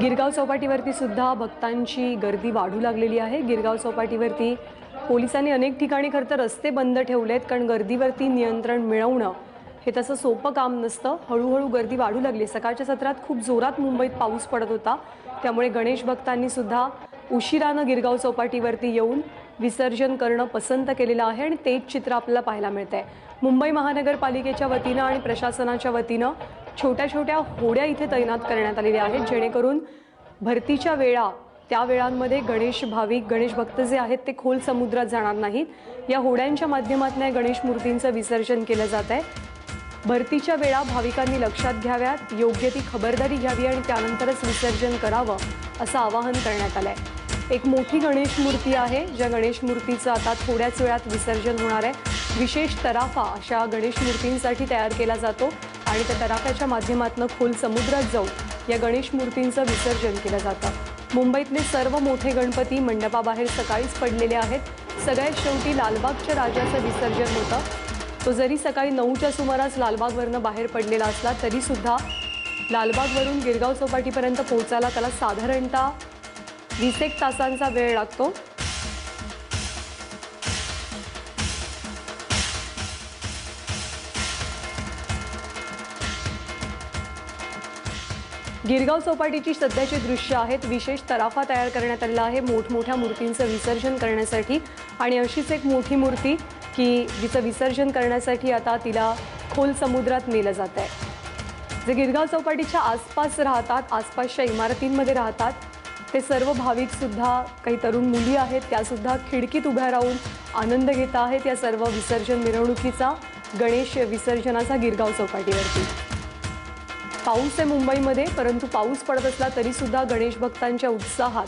गिरगाव चौपाटीवरती सुद्धा भक्तांची गर्दी वाढू लागलेली आहे. गिरगाव चौपाटीवरती पोलिसांनी अनेक ठिकाणी खरं तर रस्ते बंद ठेवले आहेत कारण गर्दीवरती नियंत्रण मिळवणं हे तसं सोपं काम नसतं. हळूहळू गर्दी वाढू लागली. सकाळच्या सत्रात खूप जोरात मुंबईत पाऊस पडत होता. त्यामुळे गणेश भक्तांनी सुद्धा उशिरानं गिरगाव चौपाटीवरती येऊन विसर्जन करणं पसंत केलेलं आहे आणि तेच चित्र आपल्याला पाहायला मिळत आहे मुंबई महानगरपालिकेच्या वतीनं आणि प्रशासनाच्या वतीनं छोट्या छोट्या होड्या इथे तैनात करण्यात आलेल्या आहेत जेणेकरून भरतीच्या वेळा त्या वेळांमध्ये गणेश भाविक गणेश भक्त जे आहेत ते खोल समुद्रात जाणार नाहीत. या होड्यांच्या माध्यमातून गणेश मूर्तींचं विसर्जन केलं जात आहे. भरतीच्या वेळा भाविकांनी लक्षात घ्याव्यात योग्य ती खबरदारी घ्यावी आणि त्यानंतरच विसर्जन करावं असं आवाहन करण्यात आलं आहे एक मोठी गणेश मूर्ती आहे ज्या गणेश मूर्तीचं आता थोड्याच वेळात विसर्जन होणार आहे. विशेष तराफा अशा गणेश मूर्तींसाठी तयार केला जातो. आणि त्या तराफ्याच्या माध्यमातून खोल समुद्रात जाऊन या गणेश मूर्तींचं विसर्जन केलं जातं. मुंबईतले सर्व मोठे गणपती मंडपाबाहेर सकाळीच पडलेले आहेत. सगळ्यात शेवटी लालबागच्या राजाचं विसर्जन होतं. तो जरी सकाळी नऊच्या सुमारास लालबागवरनं बाहेर पडलेला असला तरीसुद्धा लालबागवरून गिरगाव चौपाटीपर्यंत पोहोचायला त्याला साधारणतः वीस एक तासांचा वेळ लागतो. गिरगाव चौपाटीची सध्याची दृश्य आहेत. विशेष तराफा तयार करण्यात आलेला आहे. मोठमोठ्या मूर्तींचं विसर्जन करण्यासाठी. आणि अशीच एक मोठी मूर्ती की जिचं विसर्जन करण्यासाठी आता तिला खोल समुद्रात नेलं जात आहे. जे गिरगाव चौपाटीच्या आसपास राहतात आसपासच्या इमारतींमध्ये राहतात ते सर्व भाविकसुद्धा काही तरुण मुली आहेत त्यासुद्धा खिडकीत उभ्या राहून आनंद घेत आहेत या सर्व विसर्जन मिरवणुकीचा गणेश विसर्जनाचा गिरगाव चौपाटीवरती. पाऊस आहे मुंबईमध्ये परंतु पाऊस पडत असला तरी सुद्धा गणेश भक्तांच्या उत्साहात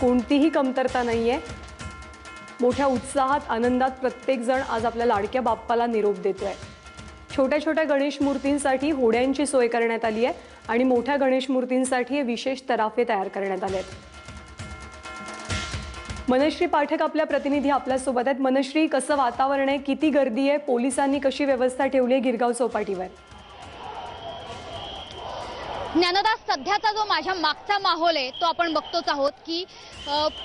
कोणतीही कमतरता नाही आहे मोठ्या उत्साहात आनंदात प्रत्येकजण आज आपल्या लाडक्या बाप्पाला निरोप देतोय. छोट्या छोट्या गणेश मूर्तींसाठी होड्यांची सोय करण्यात आली आहे आणि मोठ्या गणेश मूर्तींसाठी विशेष तराफे तयार करण्यात आले आहेत. मनश्री पाठक आपल्या प्रतिनिधी आपल्यासोबत आहेत. मनश्री कसं वातावरण आहे? किती गर्दी आहे? पोलिसांनी कशी व्यवस्था ठेवली आहे? गिरगाव चौपाटीवर. ज्ञानदास सध्याचा जो माझ्या मागचा माहोल आहे तो आपण बघतोच आहोत की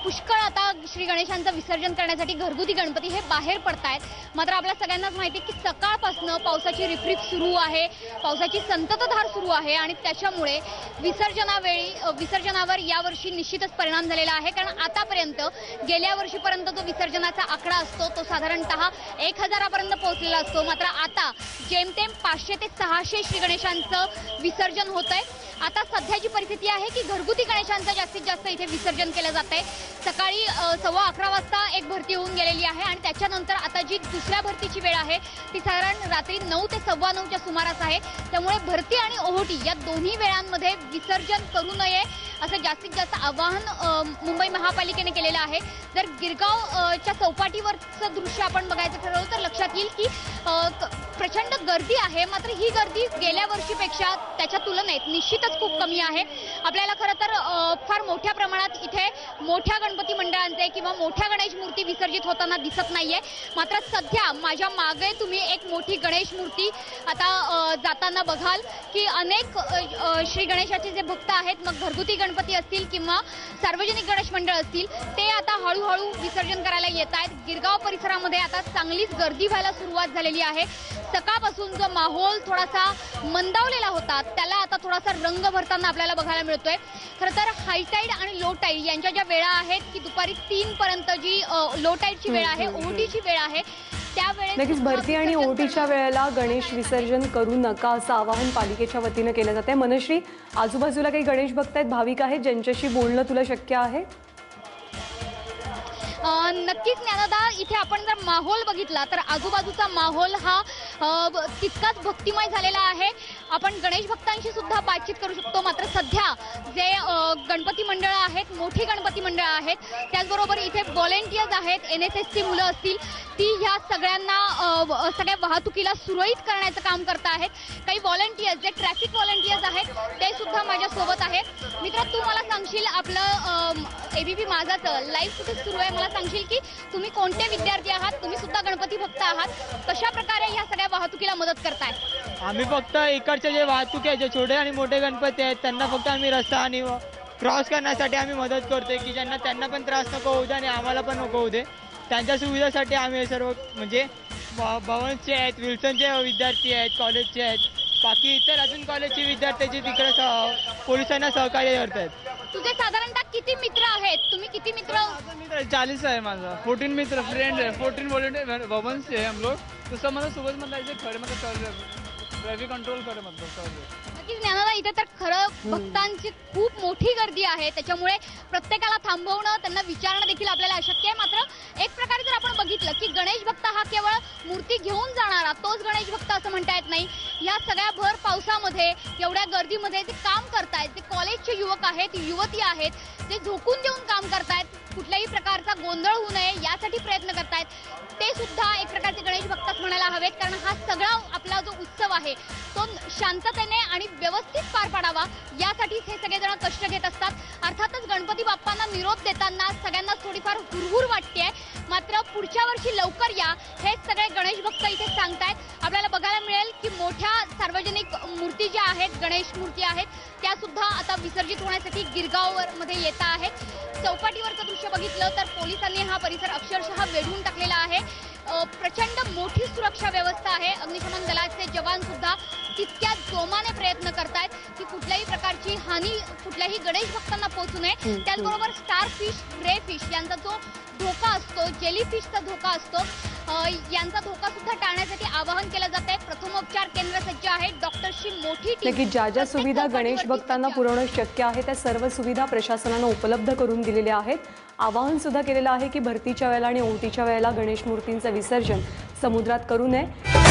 पुष्कळ आता श्री गणेशांचं विसर्जन करण्यासाठी घरगुती गणपती हे बाहेर पडतायत. मात्र आपल्या सगळ्यांनाच माहिती आहे की सकाळपासनं पावसाची रिपरिप सुरू आहे पावसाची संततधार सुरू आहे आणि त्याच्यामुळे विसर्जनावेळी विसर्जनावर यावर्षी निश्चितच परिणाम झालेला आहे. कारण आतापर्यंत गेल्या वर्षीपर्यंत जो विसर्जनाचा आकडा असतो तो साधारणतः एक हजारापर्यंत पोहोचलेला असतो. मात्र आता जेमतेम पाचशे ते सहाशे श्री गणेशांचं विसर्जन होत आहे आता सध्याची परिस्थिती आहे की घरगुती गणेशांचं जास्तीत जास्त इथे विसर्जन केलं जात आहे सकाळी सव्वा अकरा वाजता एक भरती होऊन गेलेली आहे आणि त्याच्यानंतर आता जी दुसऱ्या भरतीची वेळ आहे ती साधारण रात्री नऊ ते सव्वा नऊच्या सुमारास आहे. त्यामुळे भरती आणि ओहोटी या दोन्ही वेळांमध्ये विसर्जन करू नये असं जास्तीत जास्त आवाहन मुंबई महापालिकेने केलेलं आहे. जर गिरगावच्या चौपाटीवरचं दृश्य आपण बघायचं ठरवलं तर लक्षात येईल की क- प्रचंड गर्दी आहे. मात्र ही गर्दी गेल्या वर्षीपेक्षा त्याच्या तुलनेत निश्चितच खूप कमी आहे. आपल्याला खरं तर फार मोठ्या प्रमाणात इथे मोठ्या गणपती मंडळांचे किंवा मोठ्या गणेश मूर्ती विसर्जित होताना दिसत नाहीये. मात्र सध्या माझ्या मागे तुम्ही एक मोठी गणेश मूर्ती आता जाताना बघाल की अनेक श्री गणेशाचे जे भक्त आहेत मग घरगुती गणपती असतील किंवा सार्वजनिक गणेश मंडळ असतील ते आता हळूहळू विसर्जन करायला येत आहेत. गिरगाव परिसरामध्ये आता चांगलीच गर्दी व्हायला सुरुवात झालेली आहे. सकाळपासून जो माहोल थोडासा मंदावलेला होता त्याला आता थोडासा रंग भरताना आपल्याला बघायला मिळतोय. खरं तर हाय टाईड आणि लो टाईड यांच्या ज्या वेळा आहेत की दुपारी तीन पर्यंत जी लो टाईडची वेळ आहे ओटीची वेळ आहे नक्कीच भरती आणि ओटीच्या वेळेला गणेश विसर्जन करू नका असं आवाहन पालिकेच्या वतीनं केलं जाते मनश्री आजूबाजूला काही गणेश भक्त आहेत भाविक आहेत ज्यांच्याशी बोलणं तुला शक्य आहे? नक्कीच ज्ञानदा इथे आपण जर माहोल बघितला तर आजूबाजूचा माहोल हा तितकाच भक्तिमय झालेला आहे. आपण गणेश भक्तांशी सुद्धा बातचीत करू शकतो. मात्र सध्या जे गणपती मंडळं आहेत मोठी गणपती मंडळं आहेत त्याचबरोबर इथे व्हॉलेंटियर्स आहेत एन एस एसची मुलं असतील ती ह्या सगळ्यांना व- सगळ्या वाहतुकीला सुरळीत करण्याचं काम करत आहेत. काही व्हॉलेंटियर्स जे ट्रॅफिक व्हॉलेंटियर्स आहेत ते सुद्धा माझ्यासोबत आहेत. मित्र तू मला सांगशील आपलं एबीपी माझाचं लाईव्ह कुठे सुरू आहे? मला सांगशील की तुम्ही कोणते विद्यार्थी आहात? तुम्ही सुद्धा गणपती भक्त आहात. कशा प्रकारे या सगळ्या वाहतुकीला मदत करताय? आम्ही फक्त इकडचे जे वाहतूक आहे जे छोटे आणि मोठे गणपती आहेत त्यांना फक्त आम्ही रस्ता आणि क्रॉस करण्यासाठी आम्ही मदत करतोय की ज्यांना त्यांना पण त्रास नको होऊ दे आणि आम्हाला पण नको होऊ दे. त्यांच्या सुविधेसाठी आम्ही सर्व म्हणजे भ- भवनचे आहेत विल्सनचे विद्यार्थी आहेत कॉलेजचे आहेत बाकी इतर अजून कॉलेजचे विद्यार्थ्याचे तिकडे स- पोलिसांना सहकार्य करत आहेत तुझे साधारणतः किती मित्र आहेत? तुम्ही किती मित्र? मित्र चालीस आहे माझा. फोर्टीन मित्र फ्रेंड है फोर्टीन वॉलेंटियर वमन से है हम लोग. तो सब मतलब सुबह मतलब ऐसे खड़े मतलब चल रहे ट्रैफिक कंट्रोल करे मतलब चल रहे नक्कीच ज्ञानाला इथे तर खरं भक्तांची खूप मोठी गर्दी आहे. त्याच्यामुळे प्रत्येकाला थांबवणं त्यांना विचारणं देखील आपल्याला अशक्य आहे. मात्र एक प्रकारे जर आपण बघितलं की गणेश भक्त हा केवळ मूर्ती घेऊन जाणारा तोच गणेश भक्त असं म्हणता येत नाही. या सगळ्या भर पावसामध्ये एवढ्या गर्दीमध्ये ते काम करतायत ते कॉलेजचे युवक आहेत युवती आहेत ते झोकून देऊन काम करतायत कुठल्याही प्रकारचा गोंधळ होऊ नये यासाठी प्रयत्न करतायत ते सुद्धा एक प्रकारचे गणेश भक्तच म्हणायला हवेत. कारण हा सगळा जो उत्सव आहे तो शांततेने आणि व्यवस्थित पार पाडावा यासाठीच हे सगळेजण कष्ट घेत असतात. अर्थातच गणपती बाप्पांना निरोप देताना सगळ्यांना थोडीफार हुरहुर वाटते मात्र पुढच्या वर्षी लवकर या हे सगळे गणेश भक्त इथे सांगतायत. आपल्याला बघायला मिळेल की मोठ्या सार्वजनिक मूर्ती ज्या आहेत गणेश मूर्ती आहेत त्या सुद्धा आता विसर्जित होण्यासाठी गिरगावमध्ये येत आहेत. चौपाटीवरचं दृश्य बघितलं तर पोलिसांनी हा परिसर अक्षरशः वेढून टाकलेला आहे. प्रचंड मोठी सुरक्षा व्यवस्था आहे. अग्निशमन दलाचे जवान सुद्धा तितक्या जोमाने प्रयत्न करतायत की कुठल्याही प्रकारची हानी कुठल्याही गणेश भक्तांना पोहोचू नये. त्याचबरोबर स्टार फिश ग्रे फिश यांचा जो असतो जेली फिशचा धोका असतो. यांचा धोका सुद्धा टाळण्यासाठी आवाहन केलं जात आहे. प्रथमोपचार केंद्र सज्ज आहे डॉक्टरची मोठी ज्या ज्या सुविधा गणेश भक्तांना. पुरवणं शक्य आहे त्या सर्व सुविधा प्रशासनानं उपलब्ध करून दिलेल्या आहेत. आवाहन सुद्धा केलेलं आहे की भरतीच्या वेळेला आणि ओहोटीच्या वेळेला गणेश मूर्तींचं विसर्जन समुद्रात करू नये.